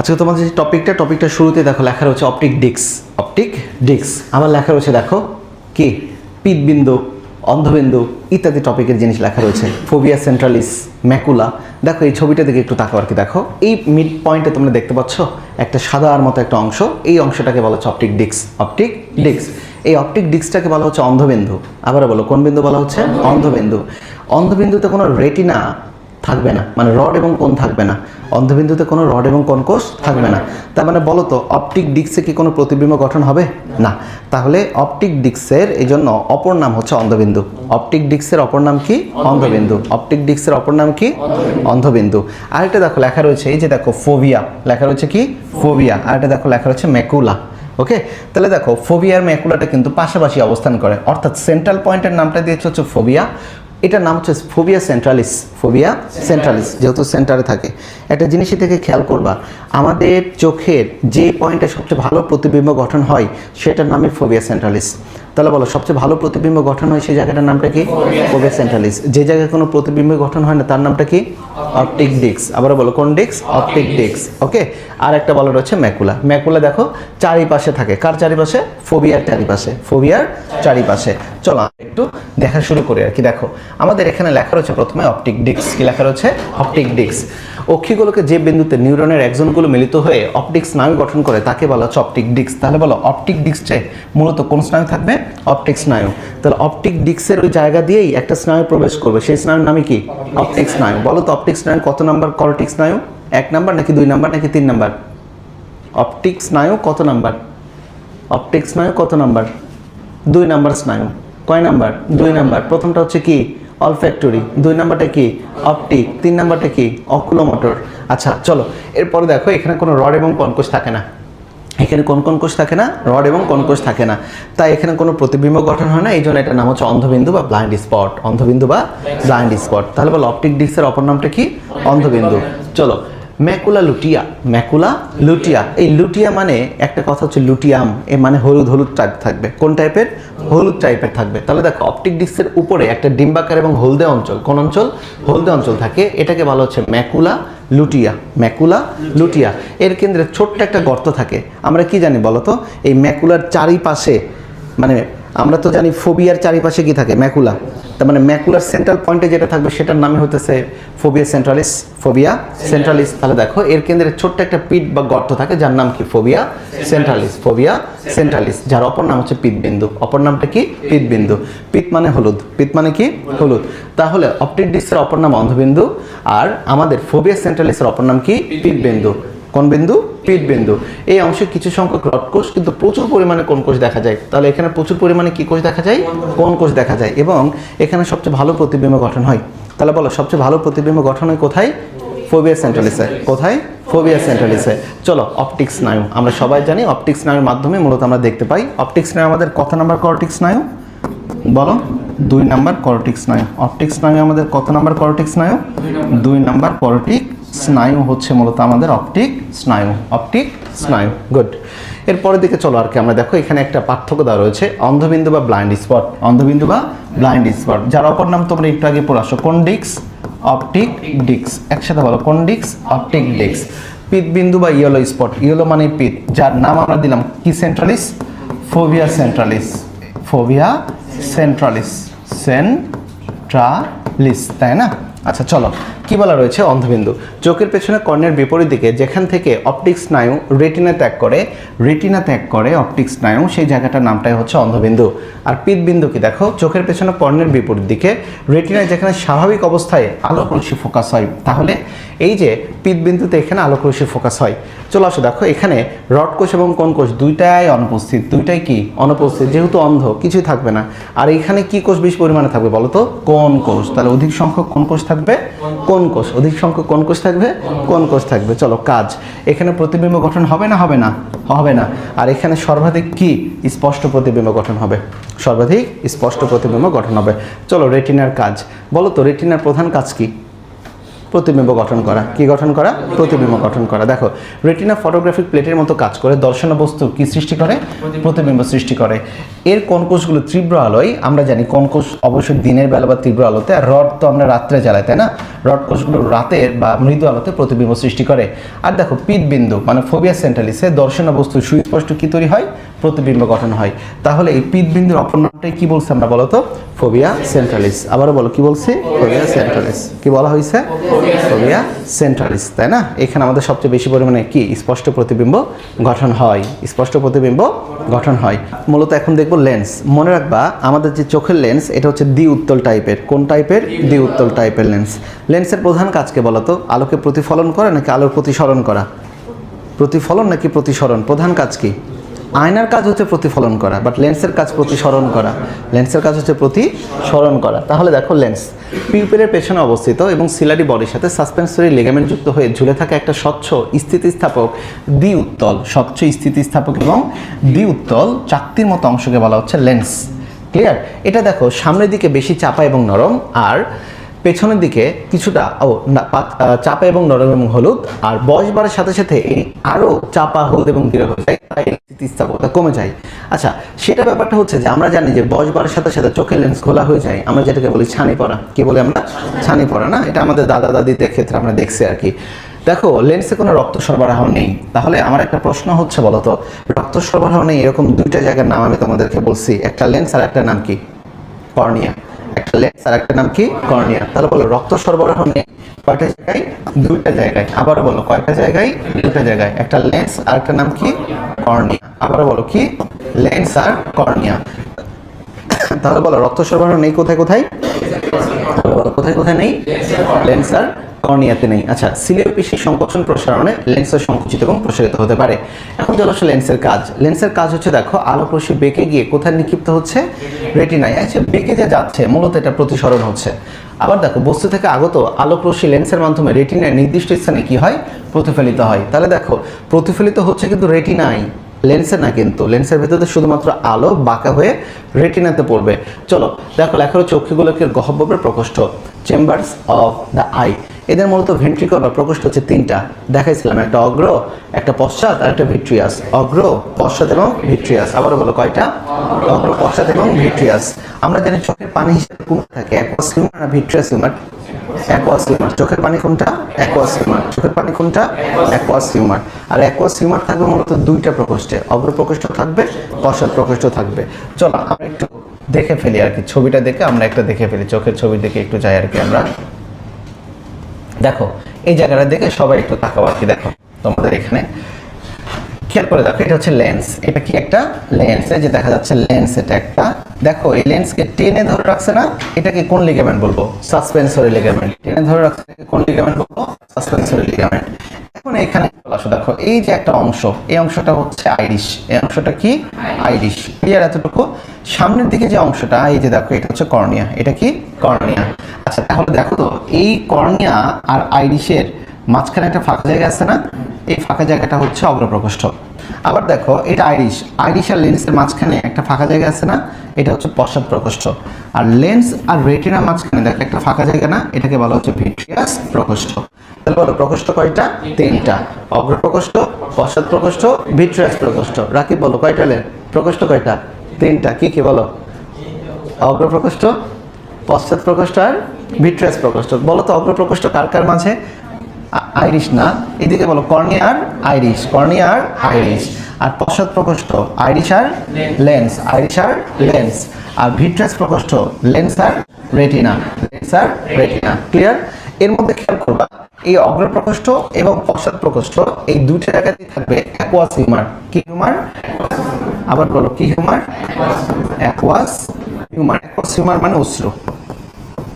আজকে তোমাদের যে টপিকটা টপিকটা শুরুতে দেখো লেখা রয়েছে অপটিক ডিক্স অপটিক ডিক্স আবার লেখা রয়েছে দেখো কি? পিতবিন্দু অন্ধবিন্দু ইত্যাদি টপিকের জিনিস লেখা রয়েছে। ফোবিয়া সেন্ট্রালিস ম্যাকুলা দেখো এই ছবিটা দিকে একটু তাকাও আর কি দেখো। এই মিড পয়েন্টে তোমরা দেখতে পাচ্ছ একটা সাদার মতো একটা অংশ। এই অংশটাকে বলা হচ্ছে অপটিক ডিক্স অপটিক ডিক্স এই অপটিক ডিক্সটাকে বলা হচ্ছে অন্ধবিন্দু। আবার বলো কোন বিন্দু বলা হচ্ছে? অন্ধবিন্দু। অন্ধবিন্দুতে কোনো রেটিনা থাকবে না। মানে রড এবং কোণ থাকবে না। অন্ধবিন্দুতে কোনো রড এবং কোণ কোষ থাকবে না। তার মানে বলো তো অপটিক ডিক্সে কি কোনো প্রতিবিম্ব গঠন হবে? না। তাহলে অপটিক ডিক্সের এই জন্য অপর নাম হচ্ছে অন্ধবিন্দু। অপটিক ডিক্সের অপর নাম কি? অন্ধবিন্দু। অপটিক ডিক্সের অপর নাম কি? অন্ধবিন্দু। আরেকটা দেখো লেখা রয়েছে এই যে দেখো ফোবিয়া। লেখা রয়েছে কি? ফোবিয়া। আরেকটা দেখো লেখা রয়েছে ম্যাকুলা ওকে? তাহলে দেখো ফোবিয়ার ম্যাকুলাটা কিন্তু পাশাপাশি অবস্থান করে। অর্থাৎ সেন্ট্রাল পয়েন্টের নামটা দিয়েছে হচ্ছে ফোবিয়া। এটার নাম হচ্ছে ফোবিয়া সেন্ট্রালিস ফোবিয়া সেন্ট্রালিস, যেহেতু সেন্টারে থাকে। একটা জিনিসই থেকে খেয়াল করবা, আমাদের চোখের যে পয়েন্টে সবচেয়ে ভালো প্রতিবিম্ব গঠন হয়, সেটার নামই ফোবিয়া সেন্ট্রালিস। তাহলে বলো, সবচেয়ে ভালো প্রতিবিম্ব গঠন হয় সেই জায়গাটার নামটা কি? Phobia Centralis. যে জায়গায় কোনো প্রতিবিম্ব গঠন হয় না, তার নামটা কি? অপটিক ডিক্স আবার বলো, কোন ডিক্স অপটিক ডিক্স ওকে? আর একটা বলা রয়েছে ম্যাকুলা। ম্যাকুলা দেখো, চারিপাশে থাকে। কার চারিপাশে? ফোবিয়ার চারিপাশে। ফোবিয়ার চারিপাশে। চলো একটু দেখা শুরু করি আর কি। দেখো, আমাদের এখানে লেখা রয়েছে প্রথমে অপটিক ডিক্স কি লেখা রয়েছে? অপটিক ডিক্স অক্ষিগুলোকে যে বিন্দুতে নিউরনের একজনগুলো মিলিত হয়ে অপটিক স্নায়ু গঠন করে, তাকে বলা হচ্ছে অপটিক ডিক্স তাহলে বলো, অপটিক ডিক্সে মূলত কোন স্নায়ু থাকবে? অপটিক স্নায়ু। তাহলে অপটিক ডিক্সের ওই জায়গা দিয়েই একটা স্নায়ু প্রবেশ করবে। সেই স্নায়ুর নামে কি? অপটিক স্নায়ু। বলো তো, অপটিক স্নায়ু কত নাম্বার? করটিক স্নায়ু? এক নাম্বার নাকি দুই নাম্বার নাকি তিন নাম্বার? অপটিক স্নায়ু কত নাম্বার? অপটিক স্নায়ু কত নাম্বার? দুই নাম্বার স্নায়ু। কয় নাম্বার? দুই নাম্বার। প্রথমটা হচ্ছে কি? অলফ্যাক্টরি দুই নাম্বারটা কি? অপটিক তিন নাম্বারটা কি? অকুলোমোটর আচ্ছা চলো, এরপরে দেখো, এখানে কোনো রড এবং কনকোষ থাকে না। এখানে কোন কোন কোষ থাকে না? রড এবং কোন কোষ থাকে না। তাই এখানে কোনো প্রতিবিম্ব গঠন হয় না, এই জন্য এটার নাম হচ্ছে অন্ধবিন্দু বা ব্লাইন্ড স্পট অন্ধবিন্দু বা ব্লাইন্ড স্পট তাহলে বলো অপটিক ডিস্কের অপর নামটা কি? অন্ধবিন্দু। চলো ম্যাকুলা লুটিয়া ম্যাকুলা লুটিয়া। এই লুটিয়া মানে একটা কথা হচ্ছে লুটিয়াম, এ মানে হলুদ হলুদ টাইপ থাকবে। কোন টাইপের হলুদ টাইপের থাকবে। তাহলে দেখো অপটিক ডিস্কের উপরে একটা ডিম্বাকার এবং হলদে অঞ্চল। কোন অঞ্চল? হলদে অঞ্চল থাকে। এটাকে বলা হচ্ছে ম্যাকুলা লুটিয়া ম্যাকুলা লুটিয়া। এর কেন্দ্রে ছোট্ট একটা গর্ত থাকে। আমরা কি জানি বলতো? এই ম্যাকুলার চারিপাশে মানে আমরা তো জানি ফোবিয়ার চারিপাশে কি থাকে? ম্যাকুলা। তার মানে ম্যাকুলার সেন্ট্রাল পয়েন্টে যেটা থাকবে সেটার নামে হতেছে ফোবিয়া সেন্ট্রালিস ফোবিয়া সেন্ট্রালিস। তাহলে দেখো, এর কেন্দ্রে ছোট্ট একটা পিট বা গর্ত থাকে, যার নাম কি? ফোবিয়া সেন্ট্রালিস ফোবিয়া সেন্ট্রালিস, যার অপর নাম হচ্ছে পিতবিন্দু। অপর নামটা কি? পিতবিন্দু। পিত মানে হলুদ। পিত মানে কি? হলুদ। তাহলে অপটিক ডিস্কের অপর নাম অন্ধবিন্দু, আর আমাদের ফোবিয়া সেন্ট্রালিসের অপর নাম কি? পিতবিন্দু। কোন বিন্দু? পিট বিন্দু। এই অংশে কিছু সংখ্যক রড কোষ, কিন্তু প্রচুর পরিমাণে কোন কোষ দেখা যায়? তাহলে এখানে প্রচুর পরিমাণে কি কোষ দেখা যায়? কোন কোষ দেখা যায়? এবং এখানে সবচেয়ে ভালো প্রতিবিম্ব গঠন হয়। তাহলে বলো, সবচেয়ে ভালো প্রতিবিম্ব গঠন হয় কোথায়? ফোবিয়া সেন্ট্রালিসে। কোথায়? ফোবিয়া সেন্ট্রালিসে। চলো অপটিক স্নায়ু আমরা সবাই জানি অপটিক স্নায়ুর মাধ্যমে মূলত আমরা দেখতে পাই। অপটিক স্নায়ু আমাদের কত নাম্বার করটিক স্নায়ু বলো, দুই নাম্বার করটিক স্নায়ু অপটিক স্নায়ু আমাদের কত নাম্বার করটিক স্নায়ু দুই নাম্বার করটিক স্নায়ু হচ্ছে মূলত আমাদের অপটিক স্নায়ু অপটিক স্নায়ু। গুড এরপরের দিকে চলো আর কি, আমরা দেখো এখানে একটা পার্থক্য দেওয়া রয়েছে, অন্ধবিন্দু বা ব্লাইন্ড স্পট। অন্ধবিন্দু বা ব্লাইন্ড স্পট। যার অপর নাম তোমরা একটু আগে পড়ে আসো কোন ডিক্স অপটিক, ডিক্স। একসাথে বলো কোন ডিক্স অপটিক, ডিক্স। পিত বিন্দু বা ইয়েলো স্পট। ইয়েলো মানে পিত, যার নাম আমরা দিলাম কি সেন্ট্রালিস? ফোভিয়া সেন্ট্রালিস। ফোভিয়া সেন্ট্রালিস। সেন্ট্রালিস, তাই না? আচ্ছা চলো। কি বলা রয়েছে অন্ধবিন্দু। চোখের পেছনে কর্ণের বিপরীত দিকে যেখান থেকে অপটিক স্নায়ু রেটিনা ত্যাগ করে, রেটিনা ত্যাগ করে অপটিক স্নায়ু, সেই জায়গাটার নামটাই হচ্ছে অন্ধবিন্দু। আর পিতবিন্দু কি দেখো? চোখের পেছনে কর্ণের বিপরীত দিকে, রেটিনায় যেখানে স্বাভাবিক অবস্থায় আলোক ফোকাস হয়, তাহলে এই যে পিতবিন্দুতে এখানে আলোক ফোকাস হয়, চলো আসো দেখো, এখানে রড কোষ এবং কোন কোষ দুইটাই অনুপস্থিত, দুইটাই কি? অনুপস্থিত, যেহেতু অন্ধ, কিছুই থাকবে না। আর এখানে কি কোষ বেশি পরিমাণে থাকবে বলো তো? কোন কোষ, তাহলে অধিক সংখ্যক কোন কোষ থাকবে? কোন কোষ? অধিক সংখ্যক কোন কোষ থাকবে? কোন কোষ থাকবে? চলো, কাজ। এখানে প্রতিবিম্ব গঠন হবে না? হবে না। হবে না। আর এখানে সর্বাধিক কি স্পষ্ট প্রতিবিম্ব গঠন হবে? সর্বাধিক স্পষ্ট প্রতিবিম্ব গঠন হবে। চলো, রেটিনার কাজ। বলো তো, রেটিনার প্রধান কাজ কি? প্রতিবিম্ব গঠন করা। কি গঠন করা? প্রতিবিম্ব গঠন করা। দেখো রেটিনা ফটোগ্রাফিক প্লেটের মতো কাজ করে দর্শন বস্তু কি সৃষ্টি করে? প্রতিবিম্ব সৃষ্টি করে। এর কোন কোষগুলো তীব্র আলোয়? আমরা জানি কোন কোষ অবশ্যই দিনের বেলা বা তীব্র আলোতে, আর রড তো আমরা রাত্রে জ্বালাই, তাই না? রড কোষগুলো রাতের বা মৃদু আলোতে প্রতিবিম্ব সৃষ্টি করে। আর দেখো পিত বিন্দু মানে ফোবিয়া সেন্ট্রালিসে দর্শন বস্তু সুস্পষ্ট কি তৈরি হয়? প্রতিবিম্ব গঠন হয়। তাহলে এই পিত বিন্দুর অপর নামটাই কি বলছে আমরা বলো তো? ফোবিয়া সেন্ট্রালিস আবারও বলো, কি বলছি? ফোবিয়া সেন্ট্রালিস কি বলা হয়েছে? ফোবিয়া সেন্ট্রালিস তাই না? এখানে আমাদের সবচেয়ে বেশি পরিমাণে কি? স্পষ্ট প্রতিবিম্ব গঠন হয়। স্পষ্ট প্রতিবিম্ব গঠন হয়। মূলত এখন দেখব লেন্স মনে রাখবা, আমাদের যে চোখের লেন্স এটা হচ্ছে দ্বি উত্তল টাইপের কোন টাইপের দ্বি উত্তল টাইপের লেন্স লেন্সের প্রধান কাজকে বলতো? আলোকে প্রতিফলন করা নাকি আলোর প্রতিসরণ করা? প্রতিফলন নাকি প্রতিসরণ? প্রধান কাজ কি? আয়নার কাজ হচ্ছে প্রতিফলন করা বাট লেন্সের কাজ প্রতিসরণ করা। লেন্সের কাজ হচ্ছে প্রতিসরণ করা। তাহলে দেখো লেন্স পিউপেলের পেছনে অবস্থিত এবং সিলারি বডির সাথে সাসপেন্সরি লিগামেন্ট যুক্ত হয়ে ঝুলে থাকা একটা স্বচ্ছ স্থিতিস্থাপক দ্বি উত্তল স্বচ্ছ স্থিতিস্থাপক এবং দ্বি উত্তল চাকতির মতো অংশকে বলা হচ্ছে লেন্স ক্লিয়ার এটা দেখো, সামনের দিকে বেশি চাপা এবং নরম, আর পেছনের দিকে কিছুটা, ও চাপা এবং নরম এবং হলুদ, আর বয়স বাড়ার সাথে সাথে এই আরও চাপা, হলুদ এবং দৃঢ় হয়ে যায়, তাই স্থিতিস্থাপকতা কমে যায়। আচ্ছা সেটা ব্যাপারটা হচ্ছে যে আমরা জানি যে বয়স বাড়ার সাথে সাথে চোখের লেন্স খোলা হয়ে যায়, আমরা যেটাকে বলি ছানি পড়া। কি বলে আমরা? ছানি পড়া, না? এটা আমাদের দাদা দাদিদের ক্ষেত্রে আমরা দেখছি আর কি। দেখো, লেন্সে কোনো রক্ত সরবরাহ নেই। তাহলে আমার একটা প্রশ্ন হচ্ছে বলতো, রক্ত সরবরাহ নেই এরকম দুইটা জায়গার নাম আমি তোমাদেরকে বলছি, একটা লেন্স আর একটা নাম কি? কর্নিয়া। একটা লেন্স আর একটা নাম কি? কর্নিয়া। তাহলে বলো রক্ত সরবরাহ নেই কয়টা জায়গায়? দুইটা জায়গায়। আবার বলো কয়টা জায়গায়? দুইটা জায়গায়। একটা লেন্স আর একটা নাম কি? কর্নিয়া। আবার বলো কি? লেন্স আর কর্নিয়া। তাহলে বলো রক্ত সরবরাহ নেই কোথায় কোথায়? কোথায় কোথায় নেই? লেন্স আর কর্নিয়াতে নেই। আচ্ছা পেশি সংকোচন প্রসারণে লেন্সের সংকুচিত এবং প্রসারিত হতে পারে। এখন চলো আসলে লেন্সের কাজ। লেন্সের কাজ হচ্ছে দেখো আলোক রশ্মি বেঁকে গিয়ে কোথায় নিক্ষিপ্ত হচ্ছে? রেটিনায়। আচ্ছা বেঁকে যে যাচ্ছে, মূলত এটা প্রতিসরণ হচ্ছে। আবার দেখো, বস্তু থেকে আগত আলোক রশ্মি লেন্সের মাধ্যমে রেটিনায় নির্দিষ্ট স্থানে কি হয়? প্রতিফলিত হয়। তাহলে দেখো, প্রতিফলিত হচ্ছে কিন্তু রেটিনায়, লেন্সে না কিন্তু। লেন্সের ভেতরে শুধুমাত্র আলো বাঁকা হয়ে রেটিনাতে পড়বে। চলো, দেখো, লেখা হচ্ছে অক্ষিগোলকের গহব্বরের প্রকোষ্ঠ চেম্বার্স অফ দ্য আই এদের মূলত ভেন্ট্রিকল বা প্রকোষ্ঠ হচ্ছে তিনটা। দেখাইছিলাম, একটা অগ্র, একটা পশ্চাৎ আর একটা ভিট্রিয়াস অগ্র, পশ্চাৎ এবং ভিট্রিয়াস আবারও বলো কয়টা? অগ্র, পশ্চাৎ এবং ভিট্রিয়াস আমরা জানি চোখের পানি হিসেবে কোনটা থাকে অ্যাকোয়াস হিউমার আর ভিট্রিয়াস হিউমার চোখের পানি কোনটা? অ্যাকোয়াস হিউমার চোখের পানি কোনটা? অ্যাকোয়াস হিউমার আর অ্যাকোয়াস হিউমার থাকবে মূলত দুইটা প্রকোষ্ঠে। অগ্র প্রকোষ্ঠ থাকবে, পশ্চাৎ প্রকোষ্ঠ থাকবে। চলো আমরা একটু দেখে ফেলি আর কি। ছবিটা দেখে আমরা একটা দেখে ফেলি। চোখের ছবি দেখে একটু যাই আর কি আমরা। দেখো, এই জায়গাটা দেখে সবাই একটু তাকাও আর কি, দেখো, তোমাদের এখানে। খেয়াল করে দেখো, এটা হচ্ছে লেন্স এটা কি একটা লেন্স এই যে দেখা যাচ্ছে লেন্স এটা একটা। দেখো, এই লেন্সকে টেনে ধরে রাখছে না, এটাকে কোন লিগামেন্ট বলব? সাসপেন্সরি লিগামেন্ট টেনে ধরে রাখছে কোন লিগামেন্ট বলব? সাসপেন্সরি লিগামেন্ট এখন এখানে চলে আসো। দেখো, এই যে একটা অংশ, এই অংশটা হচ্ছে আইরিশ। এই অংশটা কি? আইরিশ। ক্লিয়ার এতটুকু? সামনের দিকে যে অংশটা, এই যে দেখো, এটা হচ্ছে কর্নিয়া। এটা কি? কর্নিয়া। আচ্ছা তাহলে দেখো তো, এই কর্নিয়া আর আইরিশের মাঝখানে একটা ফাঁকা জায়গা আছে না? এই ফাঁকা জায়গাটা হচ্ছে অগ্রপ্রকোষ্ঠ। আবার দেখো, এটা আইরিশ। আইরিশ আর লেন্সের মাঝখানে একটা ফাঁকা জায়গা আছে না? এটা হচ্ছে পশ্চাৎ প্রকোষ্ঠ। আর লেন্স আর রেটিনার মাঝখানে দেখো, একটা ফাঁকা জায়গা না? এটাকে বলা হচ্ছে ভিট্রিয়াস প্রকোষ্ঠ। তাহলে বলো, প্রকোষ্ঠ কয়টা? তিনটা। অগ্রপ্রকোষ্ঠ, পশ্চাৎ প্রকোষ্ঠ, ভিট্রিয়াস প্রকোষ্ঠ। রাকিব, বলো, কয়টা লেন প্রকোষ্ঠ কয়টা? তিনটা। কি কি, বলো? অগ্রপ্রকোষ্ঠ, পশ্চাৎ প্রকোষ্ঠ আর ভিট্রাস প্রকোষ্ঠ। বলো তো, অগ্রপ্রকোষ্ঠ কার কার মাঝে? আইরিশ না এদিকে বলো কর্নিয়া আর আইরিশ কর্নিয়া আর আইরিশ। আর পশ্চাৎ প্রকোষ্ঠ আইরিশ আর লেন্স আইরিশ আর লেন্স। আর ভিট্রাস প্রকোষ্ঠ লেন্স আর রেটিনা লেন্স আর রেটিনা। ক্লিয়ার এর মধ্যে খেয়াল করবা এই অগ্রপ্রকোষ্ঠ এবং পশ্চাৎ প্রকোষ্ঠ এই দুইটা জায়গাতেই থাকবে অ্যাকোয়াস হিউমার কি হিউমার আবার বলো কি humour aqueous humour aqueous humour মানে অশ্রু।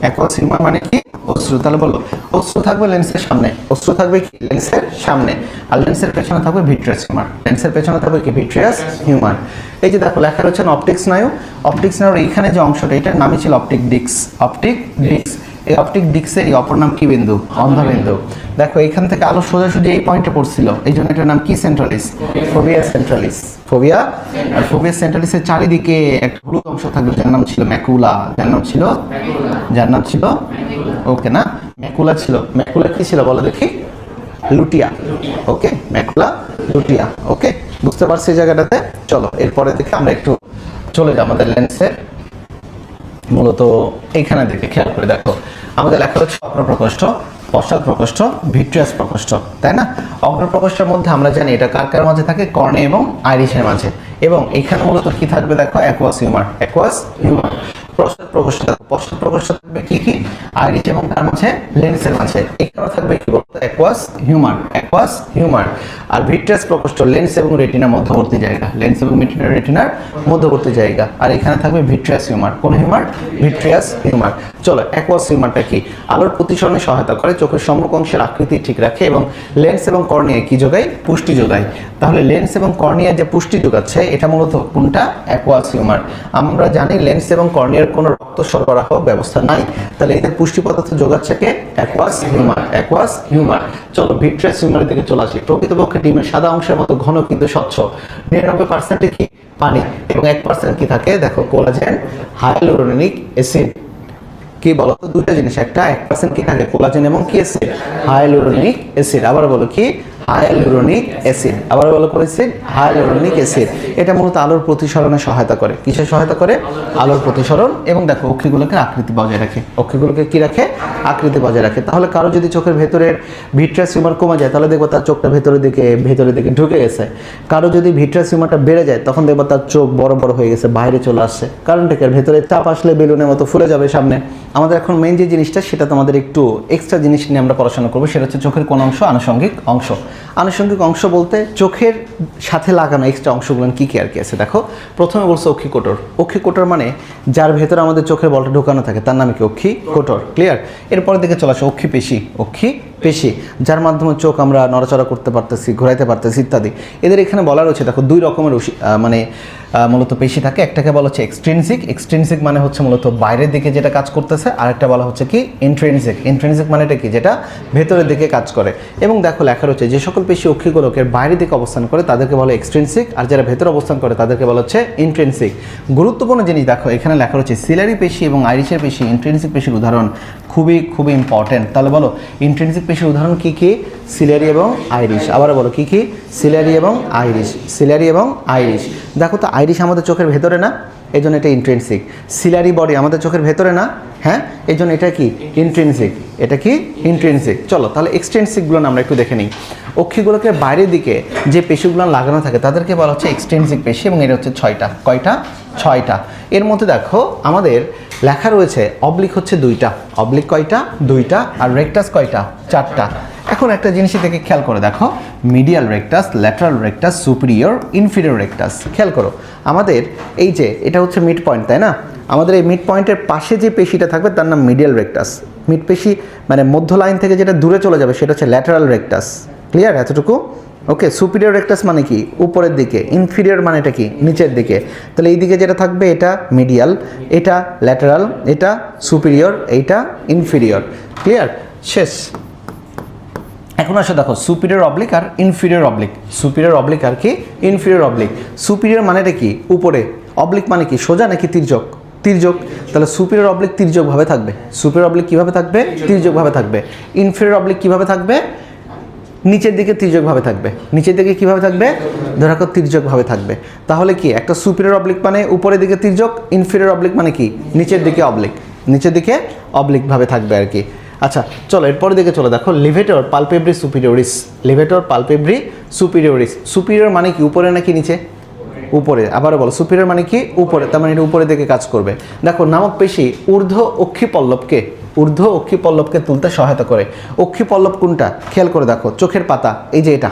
অ্যাকোয়াস হিউমার মানে কি? অশ্রুতাল বলো, অশ্রু থাকবে লেন্সের সামনে। অশ্রু থাকবে কি? লেন্সের সামনে। আর লেন্সের পেছনে থাকবে ভিট্রিয়াস হিউমার লেন্সের পেছনে থাকবে কি? ভিট্রিয়াস হিউমার এই যে দেখো, লেখা রয়েছে অপটিক্স স্নায়ু অপটিক্স স্নায়ুর এইখানে যে অংশটা, এটার নামই ছিল অপটিক ডিক্স অপটিক ডিক্স এই অপটিক ডিক্সের এই অপর নাম কি বিন্দু? অন্ধবিন্দু দেখো এখান থেকে আলো সোজাসুজি এই পয়েন্টে পড়ছিল। এই জন্য এটার নাম কি সেন্ট্রালিস ফোবিয়া সেন্ট্রালিস ফোবিয়া আর ফোবিয়া সেন্ট্রালিসের চারিদিকে একটা হলুদ অংশ থাকবে যার নাম ছিল ম্যাকুলা যার নাম ছিল, যার নাম ছিল, ওকে না? ম্যাকুলা ছিল। ম্যাকুলা কি ছিল বলো দেখি? লুটিয়া ওকে ম্যাকুলা লুটিয়া ওকে, বুঝতে পারছি এই জায়গাটাতে? চলো, এরপরে দেখে আমরা একটু চলে যাই আমাদের লেন্সের মূলত এইখানে দিকে খেয়াল করে দেখো। আমাদের লেখা হচ্ছে অগ্র প্রকোষ্ঠ পশ্চাৎ প্রকোষ্ঠ ভিট্রিয়াস প্রকোষ্ঠ, তাই না? অগ্র প্রকোষ্ঠের মধ্যে আমরা জানি এটা কার কার মাঝে থাকে? কর্ণে এবং আইরিশের মাঝে। এবং এখানে মূলত কি থাকবে দেখো? অ্যাকোয়াস হিউমার অ্যাকোয়াস হিউমার পশ্চাৎ প্রকোষ্ঠ থাকবে পশ্চাৎ প্রকোষ্ঠ থাকবে কি? কি আইরিশ এবং তার মাঝে লেন্সের মাঝে। এখানে থাকবে কি বলতো? অ্যাকোয়াস হিউমার অ্যাকোয়াস হিউমার আর ভিট্রিয়াস প্রকোষ্ঠ লেন্স এবং রেটিনার মধ্যবর্তী জায়গা। লেন্স এবং রেটিনার রেটিনার মধ্যবর্তী জায়গা। আর এখানে থাকবে ভিট্রিয়াস হিউমার কোন হিউমার ভিট্রিয়াস হিউমার চলো অ্যাকোয়াস হিউমারটা কি? আলোর প্রতিসরণে সহায়তা করে, চোখের সম্মুখ অংশের আকৃতি ঠিক রাখে এবং লেন্স এবং কর্নিয়া কি যোগায়? পুষ্টি যোগায়। তাহলে লেন্স এবং কর্নিয়া যে পুষ্টি যোগাচ্ছে, এটা মূলত কোনটা? অ্যাকোয়াস হিউমার আমরা জানি লেন্স এবং কর্নিয়ার কোনো রক্ত সরবরাহ ব্যবস্থা নাই, তাহলে এদের পুষ্টি পদার্থ যোগাচ্ছে কে? অ্যাকোয়াস হিউমার অ্যাকোয়াস হিউমার চলো ভিট্রিয়াস হিউমারের দিকে চলে আসি। প্রকৃতপক্ষে ডিমের সাদা অংশের মতো ঘন কিন্তু স্বচ্ছ। নিরানব্বই পার্সেন্টে কি? পানি। এবং এক পার্সেন্ট কি থাকে? দেখো কোলাজেন হাইলোরোনিক অ্যাসিড কি বলো তো দুটো জিনিস। একটা, এক পার্সেন্ট কি থাকে? কোলাজেন এবং কি অ্যাসিড হাইলোরোনিক অ্যাসিড আবার বলো কি? Hyaluronic acid. আবার বলো করেছি হাইলোরোনিক অ্যাসিড। এটা মূলত আলোর প্রতিসরণে সহায়তা করে। কিসের সহায়তা করে? আলোর প্রতিসরণ এবং দেখো, অক্ষিগুলোকে আকৃতি বজায় রাখে। অক্ষিগুলোকে কি রাখে? আকৃতি বজায় রাখে। তাহলে কারও যদি চোখের ভেতরের ভিট্রাস হিউমার কমে যায়, তাহলে দেখব তার চোখটা ভেতরের দিকে ভেতরের দিকে ঢুকে গেছে। কারও যদি ভিট্রাস হিউমারটা বেড়ে যায়, তখন দেখব তার চোখ বড় বড় হয়ে গেছে, বাইরে চলে আসছে। কারণটা কি? ভেতরে চাপ আসলে বেলুনের মতো ফুলে যাবে সামনে। আমাদের এখন মেইন যে জিনিসটা, সেটা তোমাদের একটু এক্সট্রা জিনিস নিয়ে আমরা পড়াশোনা করব। সেটা হচ্ছে চোখের কোন অংশ, আনুষঙ্গিক অংশ। আনুষঙ্গিক অংশ বলতে চোখের সাথে লাগানো এক্সট্রা অংশগুলো কী কী আর কি আছে? দেখো, প্রথমে বলছে অক্ষিকোটর অক্ষিকোটর মানে যার ভেতরে আমাদের চোখের বলটা ঢোকানো থাকে, তার নামে কি? অক্ষিকোটর ক্লিয়ার এরপরে দিকে চলে আসে অক্ষি পেশি। অক্ষি পেশি, যার মাধ্যমে চোখ আমরা নড়াচড়া করতে পারতেছি, ঘোরাইতে পারতেছি ইত্যাদি। এদের এখানে বলা রয়েছে, দেখো, দুই রকমের মানে মূলত পেশি থাকে। একটাকে বলা হচ্ছে এক্সট্রিনসিক এক্সট্রিনসিক মানে হচ্ছে মূলত বাইরের দিকে যেটা কাজ করতেছে। আরেকটা বলা হচ্ছে কি? ইন্ট্রেনসিক ইন্ট্রেনসিক মানেটা কি? যেটা ভেতরের দিকে কাজ করে। এবং দেখো, লেখা রয়েছে, যে সকল পেশি অক্ষিগোলকের বাইরের দিকে অবস্থান করে, তাদেরকে বলে এক্সট্রিনসিক আর যারা ভেতরে অবস্থান করে, তাদেরকে বলা হচ্ছে ইন্ট্রেনসিক গুরুত্বপূর্ণ জিনিস, দেখো, এখানে লেখা রয়েছে সিলারি পেশি এবং আইরিশের পেশি ইন্ট্রেনসিক পেশির উদাহরণ। খুবই খুবই ইম্পর্টেন্ট তাহলে বলো ইন্ট্রেন্সিক পেশির উদাহরণ কী কী? সিলারি এবং আইরিশ আবার বলো, কী কী? সিলারি এবং আইরিশ সিলারি এবং আইরিশ দেখো তো আইরিশ আমাদের চোখের ভেতরে না? এই জন্য এটা ইন্ট্রেনসিক সিলারি বডি আমাদের চোখের ভেতরে না হ্যাঁ? এই জন্য এটা কি? ইন্ট্রেনসিক এটা কি? ইন্ট্রেনসিক চলো, তাহলে এক্সটেন্সিকগুলো আমরা একটু দেখে নিই। অক্ষিগুলোকে বাইরের দিকে যে পেশিগুলো লাগানো থাকে, তাদেরকে বলা হচ্ছে এক্সটেন্সিক পেশি এবং এটা হচ্ছে ছয়টা। কয়টা? ছয়টা। এর মধ্যে দেখো, আমাদের লেখা রয়েছে অবলিক হচ্ছে দুইটা। অবলিক কয়টা? দুইটা। আর রেকটাস কয়টা? চারটা। এখন একটা জিনিসের থেকে খেয়াল করে দেখো। Medial rectus lateral rectus superior inferior rectus খেয়াল করো, আমাদের এই যে, এটা হচ্ছে মিড পয়েন্ট তাই না? আমাদের এই মিড পয়েন্টের পাশে যে পেশিটা থাকবে, তার নাম মিডিয়াল রেকটাস মিড পেশি মানে মধ্য লাইন থেকে যেটা দূরে চলে যাবে, সেটা হচ্ছে ল্যাটারাল রেকটাস ক্লিয়ার এতটুকু? ওকে সুপিরিয়র রেকটাস মানে কি? উপরের দিকে। ইনফিরিয়র মানেটা কি? নিচের দিকে। তাহলে এই দিকে যেটা থাকবে, এটা মিডিয়াল এটা ল্যাটারাল এটা সুপিরিয়র এইটা ইনফিরিয়র ক্লিয়ার শেষ। এখন আসো দেখো সুপিরিয়র অবলিক আর ইনফিরিয়র অবলিক সুপিরিয়র অবলিক আর কি? ইনফিরিয়র অবলিক সুপিরিয়র মানেটা কি? উপরে। অবলিক মানে কি? সোজা নাকি তির্যক? তির্যক। তাহলে সুপিরিয়র অবলিক তির্যকভাবে থাকবে। সুপিরিয়র অবলিক কীভাবে থাকবে? তির্যকভাবে থাকবে। ইনফিরিয়র অবলিক কীভাবে থাকবে? নিচের দিকে তির্যকভাবে থাকবে। নিচের দিকে কীভাবে থাকবে? ধরে রাখো তির্যকভাবে থাকবে। তাহলে কি? একটা সুপিরিয়র অবলিক মানে উপরের দিকে তির্যক ইনফিরিয়র অবলিক মানে কি? নিচের দিকে অবলিক নিচের দিকে অবলিকভাবে থাকবে আর কি। আচ্ছা চলো, এরপরের দিকে চলো, দেখো লিভেটর পালপেব্রি সুপিরিয়রিস লিভেটর পালপেব্রি সুপিরিয়রিস সুপিরিয়র মানে কি, উপরে নাকি নিচে? উপরে, আবারও বলো সুপিরিয়র মানে কি, উপরে, তার মানে এটা উপরের দিকে কাজ করবে। দেখো, নামক পেশি ঊর্ধ্ব অক্ষি পল্লবকে, ঊর্ধ্ব অক্ষি পল্লবকে তুলতে সহায়তা করে। অক্ষি পল্লব কোনটা? খেয়াল করে দেখো, চোখের পাতা, এই যে এটা।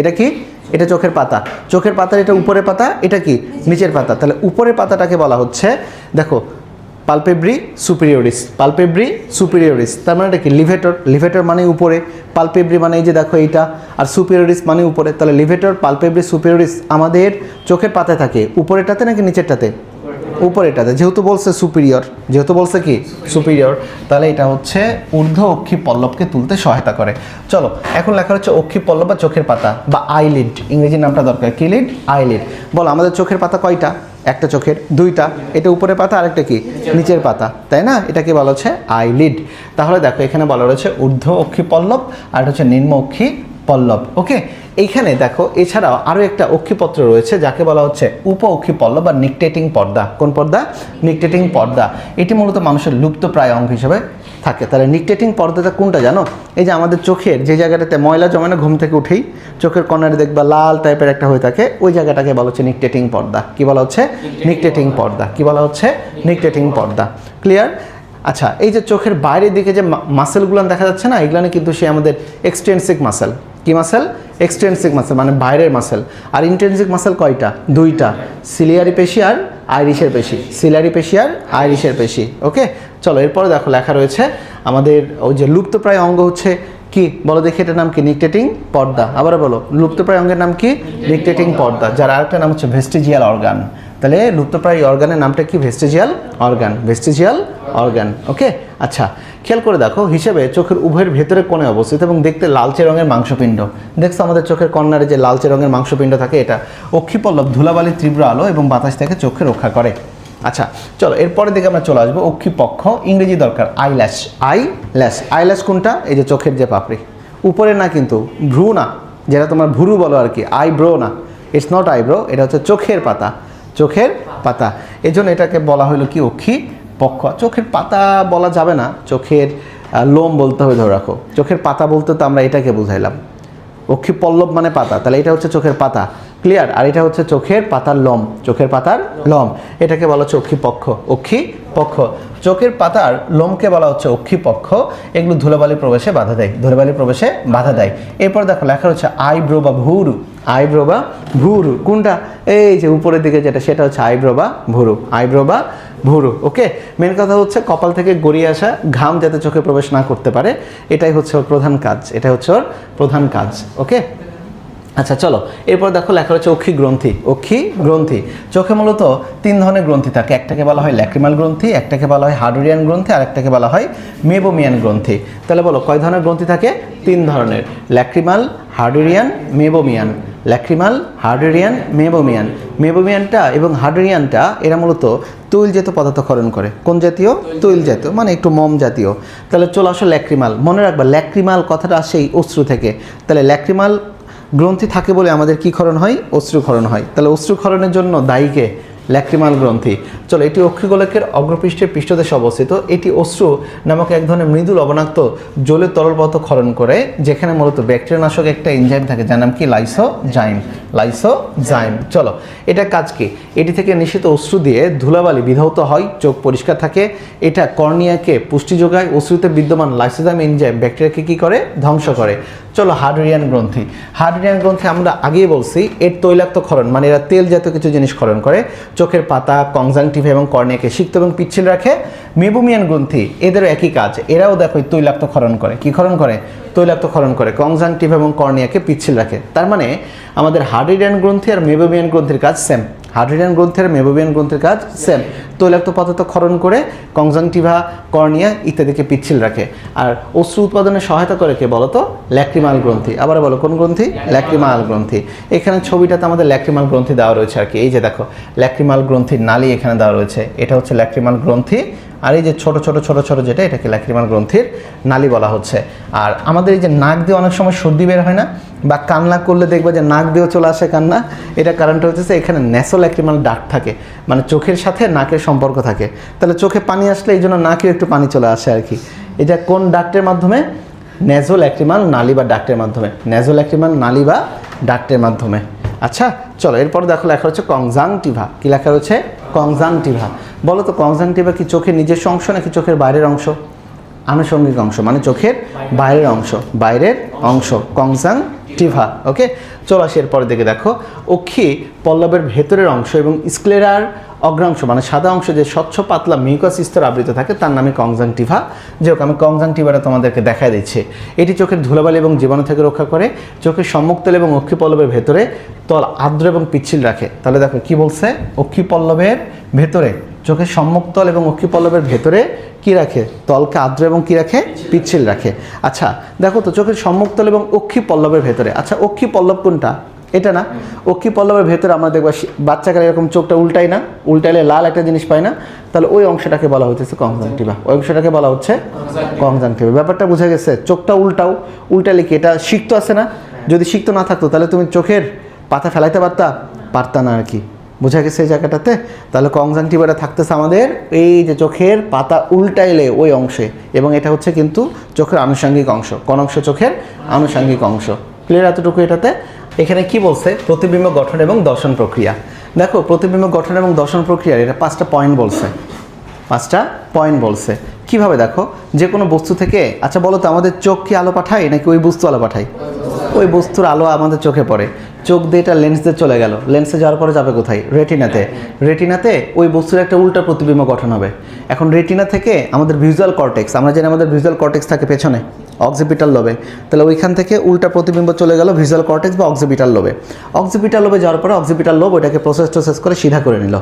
এটা কি? এটা চোখের পাতা। চোখের পাতার এটা উপরের পাতা, এটা কি? নিচের পাতা। তাহলে উপরের পাতাটাকে বলা হচ্ছে, দেখো পালপেব্রি সুপিরিয়রিস পালপেব্রি সুপিরিয়রিস তার মানে এটা কি? লিভেটর লিভেটর মানে উপরে পালপেব্রি মানে এই যে দেখো এইটা, আর সুপিরিয়রিস মানে উপরে, তাহলে লিভেটর পালপেব্রি সুপিরিয়রিস আমাদের চোখের পাতায় থাকে, উপরেরটাতে নাকি নিচেরটাতে? উপরেরটাতে, যেহেতু বলছে সুপিরিয়র যেহেতু বলছে কি? সুপিরিয়র তাহলে এটা হচ্ছে ঊর্ধ্ব অক্ষি পল্লবকে তুলতে সহায়তা করে। চলো, এখন লেখা হচ্ছে অক্ষি পল্লব বা চোখের পাতা, বা আইলিড ইংরেজি নামটা দরকার, কি লিড আইলিড বলো, আমাদের চোখের পাতা কয়টা? একটা চোখের দুইটা, এটা উপরে পাতা, আরেকটা কি? নিচের পাতা, তাই না? এটাকে বলা হচ্ছে? আইলিড তাহলে দেখো, এখানে বলা রয়েছে ঊর্ধ্ব অক্ষি পল্লব, আর হচ্ছে নিম্ন অক্ষি পল্লব, ওকে? এইখানে দেখো, এছাড়াও আরও একটা অক্ষিপত্র রয়েছে, যাকে বলা হচ্ছে উপ অক্ষি পল্লব বা নিকটেটিং পর্দা। কোন পর্দা? নিকটেটিং পর্দা। এটি মূলত মানুষের লুপ্ত প্রায় অঙ্গ হিসেবে থাকে। তাহলে নিকটেটিং পর্দাটা কোনটা জানো? এই যে আমাদের চোখের যে জায়গাটাতে ময়লা জমানো না ঘুম থেকে উঠেই চোখের কর্নারে দেখবা লাল টাইপের একটা হয়ে থাকে ওই জায়গাটাকে বলা হচ্ছে নিকটেটিং পর্দা। কি বলা হচ্ছে? নিকটেটিং পর্দা। কি বলা হচ্ছে? নিকটেটিং পর্দা। ক্লিয়ার আচ্ছা এই যে চোখের বাইরের দিকে যে মাসেলগুলো দেখা যাচ্ছে না এগুলো কিন্তু সে আমাদের এক্সটেন্সিক মাসেল কি মাসেল এক্সটেন্সিক মাসেল মানে বাইরের মাসেল আর ইন্টেন্সিক মাসেল কয়টা? দুইটা। সিলিয়ারি পেশি আর আইরিশের পেশি। সিলিয়ারি পেশি আর আইরিশের পেশি ওকে চলো, এরপরে দেখো, লেখা রয়েছে আমাদের ওই যে লুপ্তপ্রায় অঙ্গ হচ্ছে কি? বলো দেখি এটার নাম কি? নিকটেটিং পর্দা। আবার বলো, লুপ্তপ্রায় অঙ্গের নাম কি? নিকটেটিং পর্দা। যার আরেকটা নাম হচ্ছে ভেস্টিজিয়াল অর্গান তাহলে লুপ্তপ্রায় অর্গানের নামটা কি? Vestigial organ vestigial organ okay আচ্ছা খেয়াল করে দেখো, হিসেবে চোখের উভয়ের ভেতরে কোণে অবস্থিত এবং দেখতে লালচে রঙের মাংসপিণ্ড। দেখছ আমাদের চোখের কর্নারে যে লালচে রঙের মাংসপিণ্ড থাকে, এটা অক্ষিপল্লব ধুলাবালির তীব্র আলো এবং বাতাস থেকে চোখকে রক্ষা করে। আচ্ছা চলো, এরপরের দিকে আমরা চলে আসব অক্ষিপক্ষ, ইংরেজি দরকার, আইল্যাশ। আই ল্যাশ আইল্যাশ কোনটা? এই যে চোখের যে পাপড়ি। উপরে না কিন্তু ভ্রু না, যেটা তোমার ভুরু বলো আর কি, আইব্রো না। ইটস নট আইব্রো, এটা হচ্ছে চোখের পাতা চোখের পাতা। এই জন্য এটাকে বলা হলো কি, অক্ষি পক্ষ। চোখের পাতা বলা যাবে না, চোখের লোম বলতে হবে, ধরে রাখো। চোখের পাতা বলতে তো আমরা এটাকে বুঝাইলাম। অক্ষি পল্লব মানে পাতা, তাহলে এটা হচ্ছে চোখের পাতা। ক্লিয়ার আর এটা হচ্ছে চোখের পাতার লোম। চোখের পাতার লোম। এটাকে বলা হচ্ছে অক্ষি পক্ষ। অক্ষি পক্ষ। চোখের পাতার লোমকে বলা হচ্ছে অক্ষি পক্ষ। এগুলো ধুলোবালি প্রবেশে বাধা দেয়। ধুলোবালি প্রবেশে বাধা দেয়। এরপর দেখো, লেখা হচ্ছে আইব্রো বা ভুরু। আইব্রো বা ভুরু। কোনটা? এই যে উপরের দিকে যেটা, সেটা হচ্ছে আইব্রো বা ভুরু। আইব্রো বা ভুরু ওকে মেন কথা হচ্ছে কপাল থেকে গড়িয়ে আসা ঘাম যাতে চোখে প্রবেশ না করতে পারে, এটাই হচ্ছে ওর প্রধান কাজ এটা হচ্ছে ওর প্রধান কাজ ওকে আচ্ছা চলো, এরপর দেখো লেখা হচ্ছে অক্ষি গ্রন্থি অক্ষি গ্রন্থি। চোখে মূলত তিন ধরনের গ্রন্থি থাকে, একটাকে বলা হয় ল্যাক্রিমাল গ্রন্থি, একটাকে বলা হয় হার্ডোরিয়ান গ্রন্থি, আর একটাকে বলা হয় মেবোমিয়ান গ্রন্থি। তাহলে বলো, কয় ধরনের গ্রন্থি থাকে? তিন ধরনের, lacrimal, Harderian, meibomian. Lacrimal, Harderian, meibomian. মেবোমিয়ানটা এবং হার্ডোরিয়ানটা, এরা মূলত তৈল জাতীয় পদার্থ ক্ষরণ করে। কোন জাতীয়? তৈল জাতীয়। মানে একটু মম জাতীয়। তাহলে চলে আসো ল্যাক্রিমাল। মনে রাখবা ল্যাক্রিমাল কথাটা আসে এই অশ্রু থেকে। তাহলে ল্যাক্রিমাল গ্রন্থি থাকে বলে আমাদের কি ক্ষরণ হয়? অশ্রুক্ষরণ হয়। তাহলে অশ্রুক্ষরণের জন্য দায়ীকে ল্যাক্রিমাল গ্রন্থি। চলো, এটি অক্ষিগোলকের অগ্রপৃষ্ঠের পৃষ্ঠদেশে অবস্থিত। এটি অশ্রু নামক এক ধরনের মৃদু লবণাক্ত জলের তরল পদার্থ ক্ষরণ করে, যেখানে মূলত ব্যাকটেরিয়ানাশক একটা এনজাইম থাকে, যার নাম কি? লাইসোজাইম। লাইসোজাইম। চলো, এটা কাজ কি? এটি থেকে নিষিদ্ধ অশ্রু দিয়ে ধুলাবালি বিধাহত হয়, চোখ পরিষ্কার থাকে। এটা কর্নিয়াকে পুষ্টি যোগায়, অশ্রুতে বিদ্যমান লাইসোজাইম এনজাইম ব্যাকটেরিয়াকে কি করে? ধ্বংস করে। চলো হার্ডোরিয়ান গ্রন্থি। হার্ডোরিয়ান গ্রন্থি আমরা আগেই বলছি, এর তৈলাক্ত ক্ষরণ মানে এরা তেল জাতীয় কিছু জিনিস ক্ষরণ করে, চোখের পাতা, কংজাংটিভ এবং কর্নিয়াকে সিক্ত এবং পিচ্ছিল রাখে। মেবুমিয়ান গ্রন্থি, এদেরও একই কাজ, এরাও দেখো তৈলাক্ত ক্ষরণ করে। কি ক্ষরণ করে? তৈলাক্ত ক্ষরণ করে, কংজাংটিভ এবং কর্নিয়াকে পিচ্ছিল রাখে। তার মানে আমাদের হার্ডোরিয়ান গ্রন্থি আর মেবোমিয়ান গ্রন্থির কাজ সেম হার্ডোরিয়ান গ্রন্থের গ্রন্থের গ্রন্থির কাজ সেম তৈলাক্ত পদার্থ খরণ করে কংজাংটিভা, কর্নিয়া ইত্যাদিকে পিচ্ছিল রাখে। আর অশ্রু উৎপাদনে সহায়তা করে কে বলতো? ল্যাক্রিমাল গ্রন্থি। আবার বলো, কোন গ্রন্থি? ল্যাক্রিমাল গ্রন্থি। এখানে ছবিটাতে আমাদের ল্যাক্রিমাল গ্রন্থি দেওয়া রয়েছে আর কি। এই যে দেখো, ল্যাক্রিমাল গ্রন্থির নালী এখানে দেওয়া রয়েছে। এটা হচ্ছে ল্যাক্রিমাল গ্রন্থি। আর এই যে ছোট ছোট ছোট ছোট যেটা, এটাকে ল্যাক্রিমাল গ্রন্থির নালী বলা হচ্ছে। আর আমাদের এই যে নাক দিয়ে অনেক সময় সর্দি বের হয় না, বা কান্না করলে দেখবে যে নাক দিয়েও চলে আসে কান্না এটা কারণটা হচ্ছে এখানে ন্যাসো ল্যাক্রিমাল ডাক থাকে মানে চোখের সাথে নাকের সম্পর্ক থাকে। তাহলে চোখে পানি আসলে এই জন্য নাকেও একটু পানি চলে আসে আর কি। এটা কোন ডাক্টের মাধ্যমে? ন্যাজো ল্যাক্রিমাল নালি বা ডাক্টের মাধ্যমে। ন্যাজো ল্যাক্রিমাল নালি বা ডাক্টের মাধ্যমে। আচ্ছা চলো, এরপর দেখো লেখা হচ্ছে কংজাংটিভা। কি লেখা রয়েছে? কংজাংটিভা। বলো তো কংজাংটিভা কি চোখের নিজস্ব অংশ নাকি চোখের বাইরের অংশ? আনুষঙ্গিক অংশ মানে চোখের বাইরের অংশ বাইরের অংশ। কংজাংটিভা ওকে চলো আসি এরপর দিকে, দেখো। অক্ষি পল্লবের ভেতরের অংশ এবং স্ক্লেরার অগ্রাংশ মানে সাদা অংশ যে স্বচ্ছ পাতলা মিউকাস স্তর আবৃত থাকে, তার নামে কংজাংটিভা যে হোক, আমি কংজাংটিভাটা তোমাদেরকে দেখাই দিচ্ছি। এটি চোখের ধুলাবালি এবং জীবাণু থেকে রক্ষা করে, চোখের সম্মুখতল এবং অক্ষি পল্লবের ভেতরে তল আর্দ্র এবং পিচ্ছিল রাখে। তাহলে দেখো, কি বলছে? অক্ষি পল্লবের ভেতরে। চোখের সম্মুখতল এবং অক্ষি পল্লবের ভেতরে কি রাখে? তলকে আর্দ্র এবং কি রাখে? পিচ্ছিল রাখে। আচ্ছা দেখো তো চোখের সম্মুখতল এবং অক্ষি পল্লবের ভেতরে। আচ্ছা অক্ষি পল্লব কোনটা? এটা না? কি পল্লবের ভেতরে আমরা দেখব বাচ্চাকালে এরকম চোখটা উল্টাই না? উল্টাইলে লাল একটা জিনিস পায় না? তাহলে ওই অংশটাকে বলা হচ্ছে কংজাংটিভা। ওই অংশটাকে বলা হচ্ছে কংজাংটিভা। ব্যাপারটা বোঝা গেছে চোখটা উল্টাও। উল্টালে কি এটা শিখতো আছে না? যদি শিখতো না থাকতো তাহলে তুমি চোখের পাতা ফেলাইতে পারতা? পারতা না আর কি। বোঝা গেছে এই জায়গাটাতে? তাহলে কংজাংটিভাটা থাকতেছে আমাদের এই যে চোখের পাতা উল্টাইলে ওই অংশে এবং এটা হচ্ছে কিন্তু চোখের আনুষঙ্গিক অংশ, কোন অংশ? চোখের আনুষঙ্গিক অংশ। ক্লিয়ার এতটুকু এটাতে? এখানে কি বলছে? প্রতিবিম্ব গঠন এবং দর্শন প্রক্রিয়া। দেখো, প্রতিবিম্ব গঠন এবং দর্শন প্রক্রিয়ার এটা পাঁচটা পয়েন্ট বলছে। পাঁচটা পয়েন্ট বলছে। কীভাবে দেখো? যে কোনো বস্তু থেকে আচ্ছা বলো তো, আমাদের চোখ কি আলো পাঠায় নাকি ওই বস্তু আলো পাঠায়? ওই বস্তুর আলো আমাদের চোখে পড়ে। চোখ দিয়ে এটা লেন্স দিয়ে চলে গেল। লেন্সে যাওয়ার পরে যাবে কোথায়? রেটিনাতে রেটিনাতে ওই বস্তুর একটা উল্টা প্রতিবিম্ব গঠন হবে। এখন রেটিনা থেকে আমাদের ভিজুয়াল কর্টেক্স আমরা জানি আমাদের ভিজুয়াল কর্টেক্স থাকে পেছনে অক্সিপিটাল লোবে তাহলে ওইখান থেকে উল্টা প্রতিবিম্ব চলে গেল ভিজুয়াল কর্টেক্স বা অক্সিপিটাল লোবে অক্সিপিটাল লোবে যাওয়ার পরে অক্সিপিটাল লোব ওইটাকে প্রসেস টসেস করে সিধা করে নিল।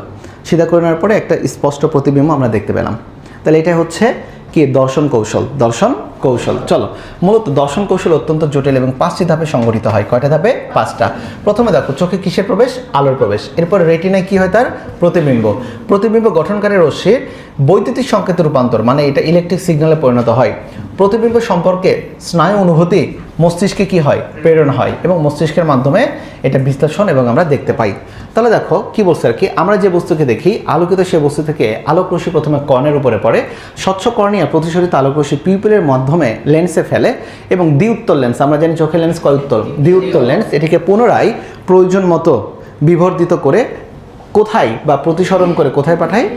সিধা করে নেওয়ার পরে একটা স্পষ্ট প্রতিবিম্ব আমরা দেখতে পেলাম। তাহলে এটা হচ্ছে কি দর্শন কৌশল? দর্শন কৌশল। চলো, মূলত দর্শন কৌশল অত্যন্ত জটিল এবং পাঁচটি ধাপে সংগঠিত হয়। কয়টা ধাপে? পাঁচটা। প্রথমে দেখো, চোখে কিসের প্রবেশ? আলোর প্রবেশ। এরপর রেটিনায় কি হয় তার? প্রতিবিম্ব। প্রতিবিম্ব গঠনকারী রশ্মির বৈদ্যুতিক সংকেত রূপান্তর মানে এটা ইলেকট্রিক সিগন্যালে পরিণত হয়। প্রতিবিম্ব সম্পর্কে স্নায়ু অনুভূতি মস্তিষ্কে কি হয়? প্রেরণ হয় এবং মস্তিষ্কের মাধ্যমে এটা বিশ্লেষণ এবং আমরা দেখতে পাই। তাহলে দেখো, কি বলছে আর কি? আমরা যে বস্তুকে দেখি, আলোকিত সে বস্তু থেকে আলোক রশ্মি প্রথমে কর্ণের উপরে পড়ে, স্বচ্ছ কর্নিয়া প্রতিসরিত আলোক রশ্মি পিউপিলের মাধ্যমে লেন্সে ফেলে এবং দ্বিউত্তর লেন্স, আমরা জানি চোখের লেন্স কয় উত্তর? দ্বিউত্তর লেন্স, এটিকে পুনরায় প্রয়োজন মতো বিবর্ধিত করে কোথায় বা প্রতিসরণ করে কোথায় পাঠায়?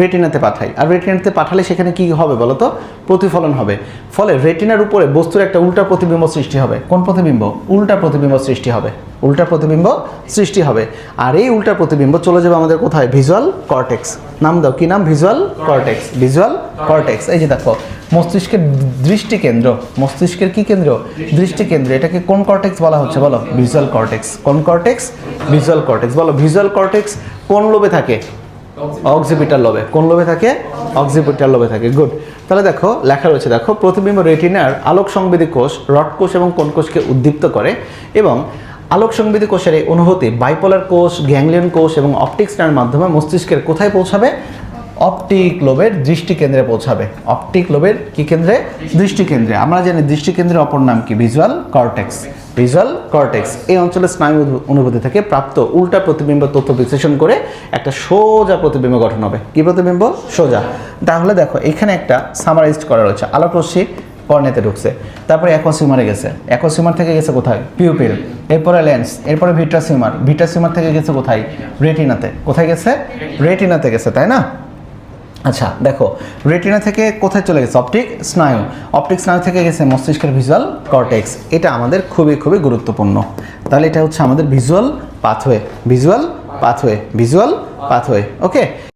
রেটিনাতে পাঠাই। আর রেটিনাতে পাঠালে সেখানে কি হবে বলো তো প্রতিফলন হবে। ফলে রেটিনার উপরে বস্তুর একটা উল্টা প্রতিবিম্ব সৃষ্টি হবে। কোন প্রতিবিম্ব? উল্টা প্রতিবিম্ব সৃষ্টি হবে। উল্টা প্রতিবিম্ব সৃষ্টি হবে। আর এই উল্টা প্রতিবিম্ব চলে যাবে আমাদের কোথায়? ভিজুয়াল কর্টেক্স নাম দাও, কি নাম? ভিজুয়াল কর্টেক্স ভিজুয়াল কর্টেক্স এই যে দেখো, মস্তিষ্কের দৃষ্টি কেন্দ্র। মস্তিষ্কের কি কেন্দ্র? দৃষ্টি কেন্দ্র। এটাকে কোন কর্টেক্স বলা হচ্ছে বলো? ভিজুয়াল কর্টেক্স কোন কর্টেক্স ভিজুয়াল কর্টেক্স বলো ভিজুয়াল কর্টেক্স কোন লোবে থাকে? অক্সিপিটাল লোবে কোন লোবে থাকে? অক্সিপিটাল লোবে থাকে। গুড তাহলে দেখো, লেখা রয়েছে, দেখো, প্রতিবিম্ব রেটিনার আলোক সংবেদী কোষ রড কোষ এবং কোন কোষকে উদ্দীপ্ত করে এবং আলোক সংবেদী কোষের এই অনুভূতি বাইপোলার কোষ গ্যাংলিয়ন কোষ এবং অপটিক্স নামের মাধ্যমে মস্তিষ্কের কোথায় পৌঁছাবে? অপটিক লোবের দৃষ্টি কেন্দ্রে পৌঁছাবে। অপটিক লোবের কি কেন্দ্রে? দৃষ্টি কেন্দ্রে। আমরা জানি দৃষ্টি কেন্দ্রের অপর নাম কি? ভিজুয়াল কর্টেক্স ভিজুয়াল কর্টেক্স এই অঞ্চলের স্নায়ু অনুভূতি থেকে প্রাপ্ত উল্টা প্রতিবিম্ব তথ্য বিশ্লেষণ করে একটা সোজা প্রতিবিম্ব গঠন হবে। কি প্রতিবিম্ব? সোজা। তাহলে দেখো, এখানে একটা সামারাইজড করা রয়েছে। আলোক রশ্মি কর্নেতে ঢুকছে। তারপরে অ্যাকোসিমারে গেছে। অ্যাকোসিমার থেকে গেছে কোথায়? পিউপিল এরপরে লেন্স এরপরে ভিট্রাসিমার ভিট্রাসিমার থেকে গেছে কোথায়? রেটিনাতে কোথায় গেছে? রেটিনাতে গেছে, তাই না? আচ্ছা দেখো রেটিনা থেকে কোথায় চলে গেছে? অপটিক স্নায়ু। অপটিক স্নায়ু থেকে গেছে মস্তিষ্কের ভিজুয়াল কর্টেক্স এটা আমাদের খুবই খুবই গুরুত্বপূর্ণ। তাহলে এটা হচ্ছে আমাদের visual pathway visual pathway visual pathway okay